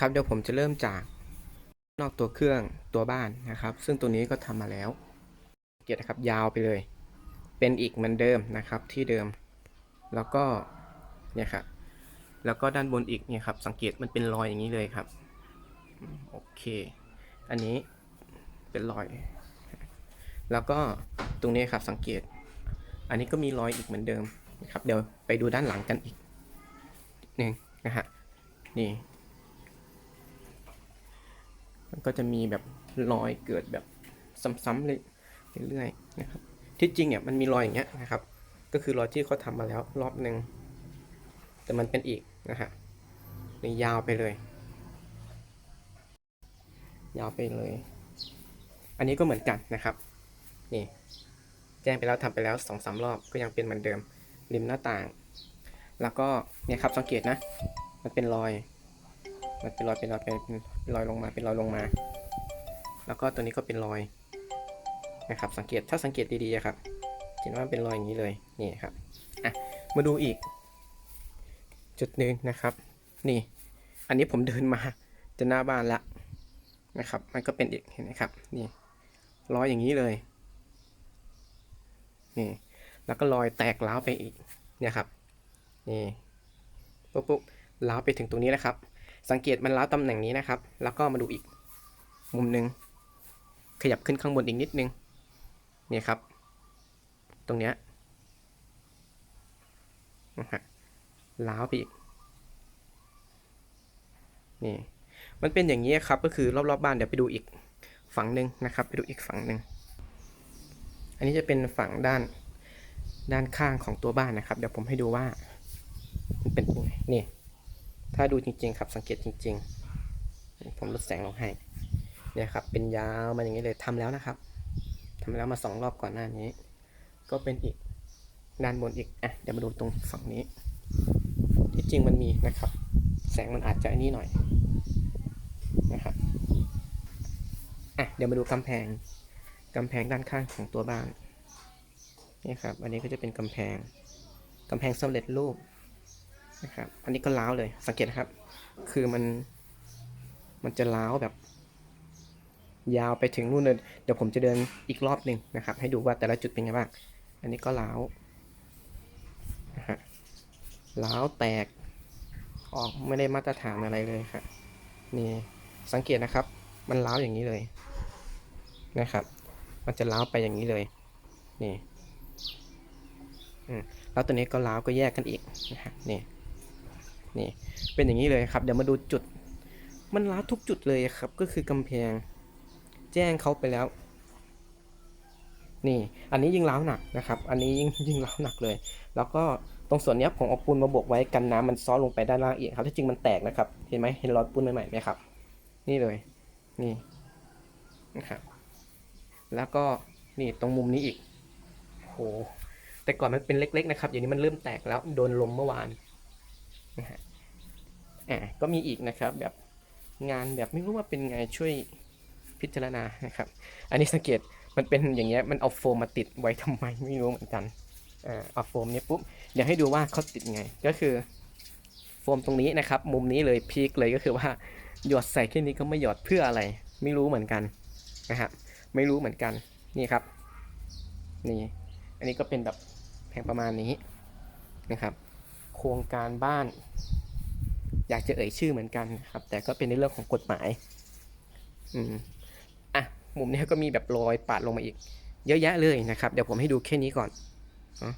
ครับเดี๋ยวผมจะเริ่มจากนอกตัวเครื่องตัวบ้านนะครับ ซึ่งตัวนี้ก็ทำมาแล้ว เกียรตินะครับยาวไปเลย เป็นอีกเหมือนเดิมนะครับที่เดิม แล้วก็เนี่ยครับแล้วก็ด้านบนอีกเนี่ยครับ สังเกตมันเป็นรอยอย่างนี้เลยครับโอเค อันนี้เป็นรอย แล้วก็ตรงนี้ครับสังเกต อันนี้ก็มีรอยอีกเหมือนเดิมนะครับ เดี๋ยวไปดูด้านหลังกันอีกหนึ่งนะฮะนี่ มันก็จะมีแบบรอยเกิดแบบซ้ำๆเลยเรื่อยๆนะครับ ที่จริงเนี่ยมันมีรอยอย่างเงี้ยนะครับ ก็คือรอยที่เขาทำมาแล้วรอบหนึ่งแต่มันเป็นอีกนะฮะนี่ยาวไปเลย ยาวไปเลย อันนี้ก็เหมือนกันนะครับ นี่ แจ้งไปแล้วทำไปแล้วสองสามรอบก็ยังเป็นเหมือนเดิมริมหน้าต่าง แล้วก็เนี่ยครับสังเกตนะ มันเป็นรอย มันเป็นรอยเป็นรอยเป็นรอยลงมาเป็นรอยลงมา แล้วก็ตัวนี้ก็เป็นรอยนะครับ สังเกตถ้าสังเกตดีๆอะครับเห็นว่ามันเป็นรอยอย่างนี้เลยนี่ครับอะมาดูอีก จุดหนึ่งนะครับ นี่ อันนี้ผมเดินมาจะหน้าบ้านละนะครับ มันก็เป็นอีกเห็นไหมครับนี่รอยอย่างนี้เลยนี่แล้วก็รอยแตกร้าวไปอีกเนี่ยครับนี่ปุ๊บปุ๊บร้าวไปถึงตรงนี้นะครับ สังเกตมันร้าวตำแหน่งนี้นะครับ แล้วก็มาดูอีกมุมหนึ่งขยับขึ้นข้างบนอีกนิดนึงเนี่ยครับ ตรงเนี้ยนะฮะร้าวไปอีกนี่มันเป็นอย่างนี้ครับก็คือรอบๆบบ้านเดี๋ยวไปดูอีกฝั่งหนึ่งนะครับ ไปดูอีกฝั่งหนึ่งอันนี้จะเป็นฝั่งด้านด้านข้างของตัวบ้านนะครับ เดี๋ยวผมให้ดูว่า มันเป็นยังไงนี่ ถ้าดูจริง ๆ ครับสังเกตจริง ๆ ผมลดแสงลงให้เนี่ยครับ เป็นยาวมาอย่างนี้เลยทำแล้วนะครับทำแล้วมาสองรอบก่อนหน้านี้ ก็เป็นอีกด้านบนอีกอะเดี๋ยวมาดูตรงฝั่งนี้ ที่จริงมันมีนะครับ แสงมันอาจจะนนี้หน่อยนะครับอะเดี๋ยวมาดูกำแพงกำแพงด้านข้างของตัวบ้านนี่ครับ อันนี้ก็จะเป็นกำแพงกำแพงสำเร็จรูป นะครับ อันนี้ก็ล้าวเลย สังเกตนะครับ คือมัน มันจะล้าวแบบ ยาวไปถึงนู่นเลย เดี๋ยวผมจะเดินอีกรอบหนึ่งนะครับ ให้ดูว่าแต่ละจุดเป็นไงบ้าง อันนี้ก็ล้าวนะฮะล้าวแตก ออกไม่ได้มาตรฐานอะไรเลยครับนี่สังเกตนะครับ มันล้าวอย่างนี้เลยนะครับ มันจะล้าวไปอย่างนี้เลย นี่ อืม แล้วตัวนี้ก็ล้าวก็แยกกันอีกนะครับนี่ นี่เป็นอย่างนี้เลยครับ เดี๋ยวมาดูจุด มันร้าทุกจุดเลยครับ ก็คือกำแพง แจ้งเขาไปแล้ว นี่ อันนี้ยิ่งร้าหนักนะครับ อันนี้ยิ่งยิ่งร้าหนักเลย แล้วก็ตรงส่วนนี้ผมเอาปูนมาโบกไว้กันน้ำมันซ้อนลงไปด้านล่างอีกครับที่จริงมันแตกนะครับ เห็นไหมเห็นรอยปูนใหม่ๆไหมครับ นี่เลย นี่นะครับ แล้วก็นี่ตรงมุมนี้อีกโหแต่ก่อนมันเป็นเล็ก ๆ นะครับอย่างนี้มันเริ่มแตกแล้วโดนลมเมื่อวานนะฮะ อ่าก็มีอีกนะครับแบบงานแบบไม่รู้ว่าเป็นไงช่วยพิจารณานะครับ อันนี้สังเกตมันเป็นอย่างเงี้ยมันเอาโฟมมาติดไว้ทำไมไม่รู้เหมือนกันอ่าเอาโฟมเนี้ยปุ๊บเดี๋ยวให้ดูว่าเขาติดไงก็คือโฟมตรงนี้นะครับ มุมนี้เลยพีคเลยก็คือว่าหยอดใส่แค่นี้ก็ไม่หยอดเพื่ออะไร ไม่รู้เหมือนกันนะครับไม่รู้เหมือนกันนี่ครับนี่อันนี้ก็เป็นแบบแผงประมาณนี้นะครับ โครงการบ้าน อยากจะเอ่ยชื่อเหมือนกันครับ แต่ก็เป็นในเรื่องของกฎหมาย อืมอะมุมนี้ก็มีแบบรอยปาดลงมาอีก เยอะแยะเลยนะครับ เดี๋ยวผมให้ดูแค่นี้ก่อนเนาะ